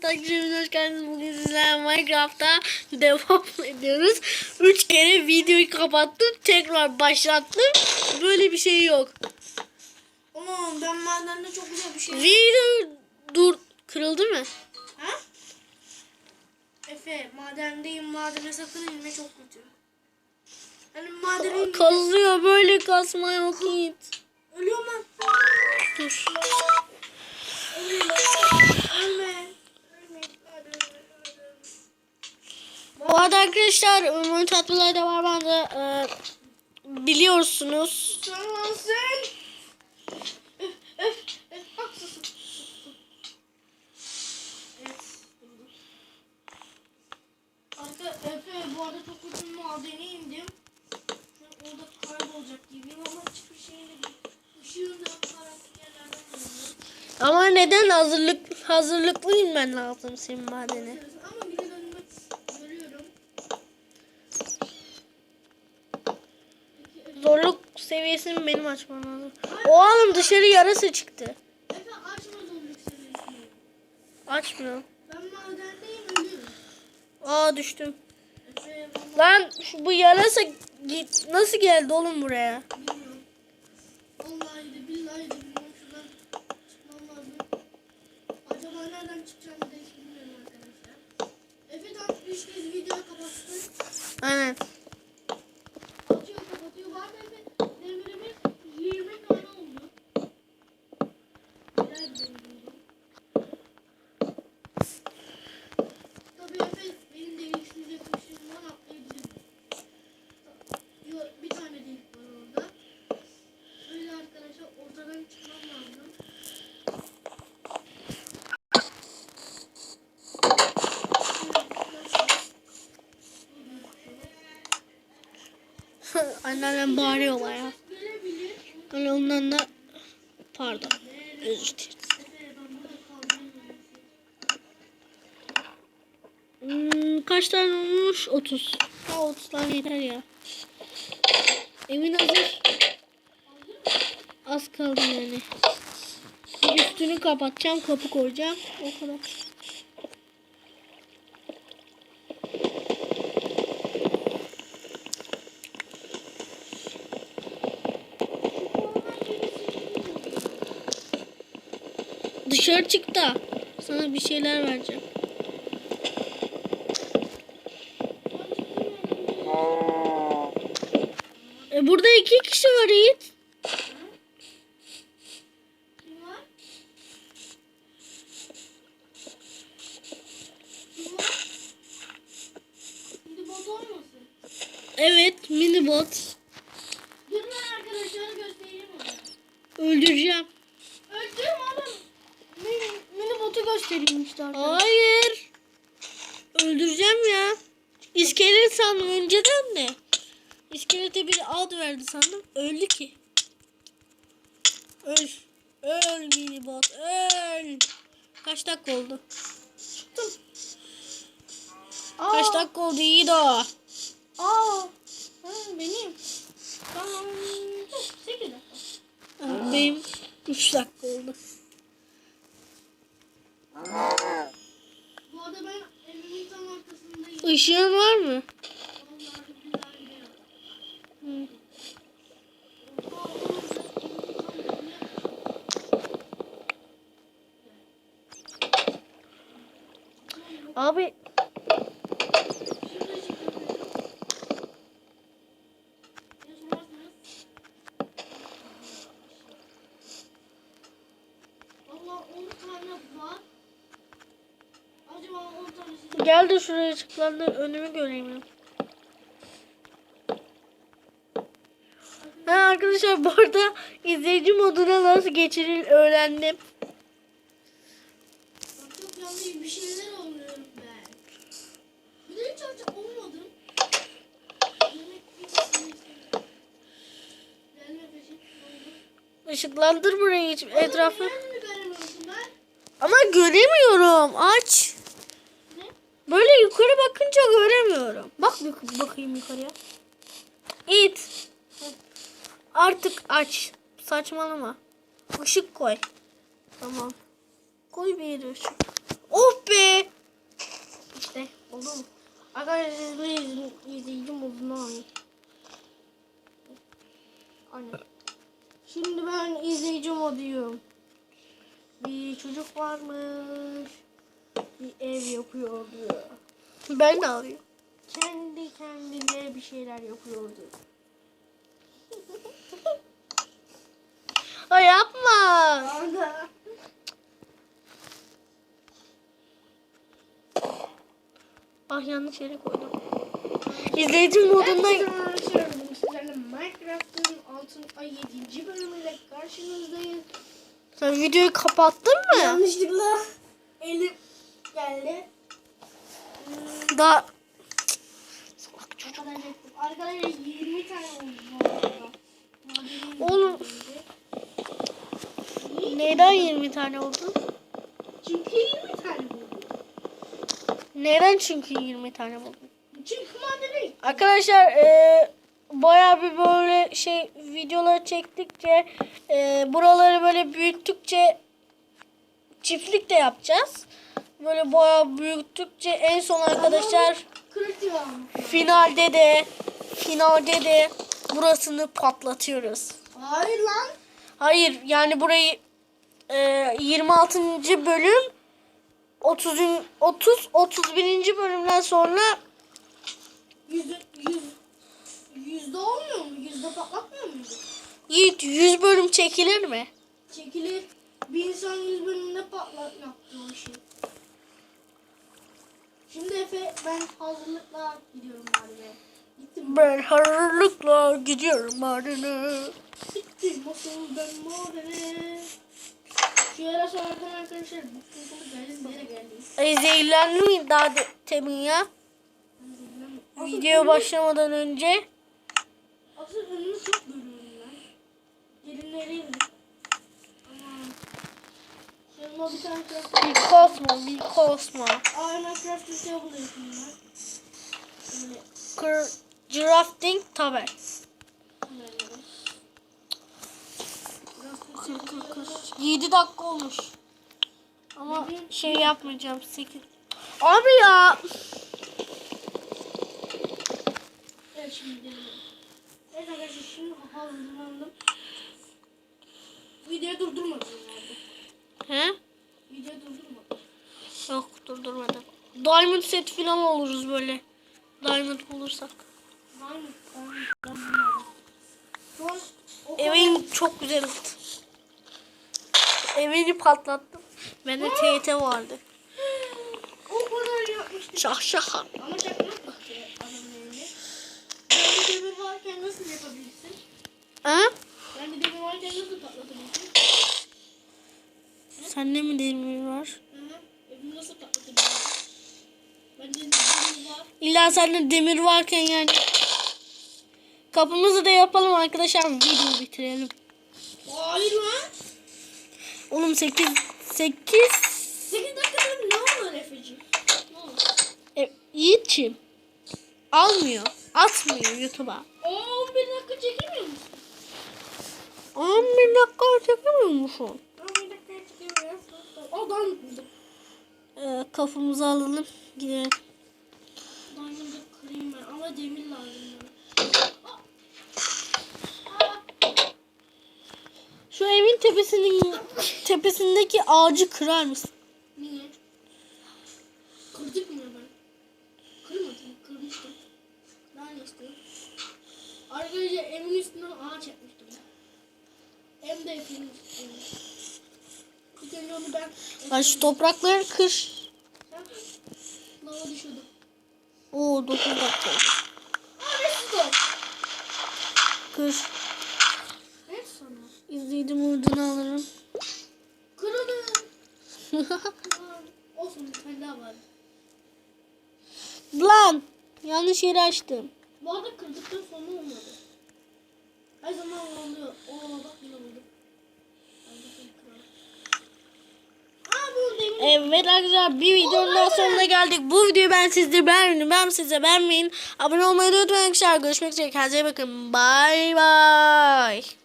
Takipçilerimiz hoş geldiniz. Bugün sizlerle Minecraft'ta devam ediyoruz. Üç kere videoyu kapattım. Tekrar başlattım. Böyle bir şey yok. Aman ben madende çok güzel bir şey. Video dur. Kırıldı mı? Ha? Efe madendeyim madene sakın inme çok kötü. Hani madene Kazıyor böyle kasma yok git. ölüyorum ben. Dur. Ölme. Ölme. Bu arada arkadaşlar Ümit Tatlılar da var. Ben de e, biliyorsunuz. Arka Efe bu arada çok uzun madene indim. Orada kaybolacak gibiyim ama hiçbir şeyin de ışığın da. Ama neden hazırlık hazırlıklıyım ben lazım senin madene. Ama bir de dönmek görüyorum. Zorluk seviyesini benim açmam lazım. Oğlum dışarı yarası çıktı. Efe açma zorluk seviyesini. Açmıyor. Ben madendeyim ölüyorum. Aa düştüm. Efe Lan şu bu yarasa git nasıl geldi oğlum buraya? bilmiyorum. Vallahi de billahi de bilmiyorum. Şuradan çıkmam lazım. Acaba nereden çıkacağımı da hiç bilmiyorum arkadaşlar. Efe tam 3 kez videoyu kapattı. Aynen. Açıyor kapatıyor. Var mı Efe? Demirimiz 20 tane oldu. Neler bir demir oldu. Tabii Efe benim deliksiz yapmışımdan atlayabilirim. Yok bir tane delik var orada. Öyle arkadaşlar ortadan çıkmam lazım. Anneannem bağırıyorlar ya. Hani ondan da pardon. Özür dilerim. Hmm, kaç tane olmuş? 30. Ha 30 tane yeter ya. Evin hazır. Az kaldı yani. Üstünü kapatacağım, kapı koyacağım. O kadar. Dışarı çık da sana bir şeyler vereceğim. E burada iki kişi var Yiğit. Evet mini bot. Dur ben arkadaşlara göstereyim onu. Öldüreceğim. Öldüm oğlum. Mini, göstereyim işte arkadaşlar. Hayır. Öldüreceğim ya. İskelet sandım önceden de. İskelete bir ad verdi sandım. Öldü ki. Öl. Öl mini bot. Öl. Kaç dakika oldu? Aa, Kaç dakika oldu o? Aa. Benim. Tamam. 8 dakika. Benim 3 dakika oldu. Işığın var mı? Vallahi billahi de yok. Hı. Aa, oğlum ben evimin tam önüne- Abi Şurada çıkıyorum. Yaşamazsınız. Valla 10 tane var. Acaba 10 tanesi gel de şuraya çık lan da önümü göreyim. Ha arkadaşlar bu arada izleyici moduna nasıl geçirir öğrendim. Bir şeyler oluyorum ben. Bir hiç olmadım. Işıklandır burayı hiç etrafı. Ama göremiyorum. Aç. Ne? Böyle yukarı bakınca göremiyorum. Bak bakayım yukarıya. İt. Artık aç. Saçmalama. Işık koy. Tamam. Koy bir ışık. Oh be. işte. Oldu mu? Arkadaşlar siz bir izin- izleyici modunu alın. Aynen. Şimdi ben izleyici moduyum. Bir çocuk varmış. Yapıyordu. Ben de alayım. Kendi kendine bir şeyler yapıyordu. Ay yapma. Ah yanlış yere koydum. İzleyici modundayım. Sizlerle Minecraft'ın 6 ay 7. bölümüyle karşınızdayız. Sen videoyu kapattın mı? Yanlışlıkla elim geldi. Daha Arkadaşlar, arkadaşlar 20 tane oldu Oğlum. neden 20 tane oldu? Çünkü 20 tane oldu. Neden çünkü 20 tane oldu? Çünkü madene Arkadaşlar eee bayağı bir böyle şey videoları çektikçe eee, buraları böyle büyüttükçe çiftlik de yapacağız. Böyle bayağı büyüttükçe en son arkadaşlar finalde de finalde de burasını patlatıyoruz. Hayır lan. Hayır yani burayı e, 26. bölüm 30 30 31. bölümden sonra Yüzde, yüz, yüzde olmuyor mu? Yüzde patlatmıyor muydu? Yiğit 100 bölüm çekilir mi? Çekilir. Bir insan yüz bölümünde patlat yaptı o işi. Şimdi Efe ben hazırlıkla gidiyorum madene. Gittim. Ben hazırlıkla gidiyorum madene. Gittim nasıl ben madene. Şu ara sonradan arkadaşlar konu geldim nereye geldim. Ay zehirlendi mi daha de, temin ya? Video başlamadan önce. Asıl önümü çok bölüyorum ben. Gelinleriyim. Aman. Yanıma bir tane craft. Bir buluyorum ben. Böyle. Kır, crafting şey buluyorum. 7 dakika olmuş. Ama şey yapmayacağım 8. Abi ya. Evet şimdi. Evet arkadaşlar şimdi hazırlandım. Videoyu durdurmadım. He? Durdurmadım. Diamond set falan oluruz böyle. Diamond bulursak. Evin çok güzel oldu. Evini patlattım. Bende TYT vardı. Şah şah. Ama çakmak? Ben de demir varken nasıl patlatabilirsin? Sende mi demir var? Hı hı. Evimi nasıl patlatabilirsin? Ben de demir var. İlla sende demir varken yani. Kapımızı da yapalım arkadaşlar. Videoyu bitirelim. Hayır lan. Oğlum 8 8 8 dakikada ne olur Efe'ciğim? Ne olur? e, Yiğit'ciğim. Almıyor. Atmıyor YouTube'a. Oo 11 dakika çekemiyor musun? 11 dakika çekemiyor musun? 11 dakika çekemiyor. O dan buldum. Ee, kafamızı alalım. Gidelim. Diamond'ı kırayım ben ama demir lazım! Şu evin tepesinin tepesindeki ağacı kırar mısın? Niye? Kırdık mı ben? Kırmadım, kırmıştım. Daha ne istiyorum? Arkadaşlar evin üstünden ağaç yapmıştım. Hem de evin üstünden. Onu ben... Lan şu toprakları kır. Lava düşürdüm. Oo 9 dakika. Kır. Sana? İzleydim oradan alırım. Aa, Olsun bir tane daha var. Lan yanlış yeri açtım. Bu arada kırdıktan sonra olmadı. Her zaman oluyor. Oo bak yine buldum. Ay, bakayım kıralım. Aa bu demir. Evet arkadaşlar bir videonun daha sonuna geldik. Bu videoyu ben sizde beğendim. Ben size beğenmeyin. Abone olmayı unutmayın arkadaşlar. Görüşmek üzere. Kendinize bakın. Bye bye.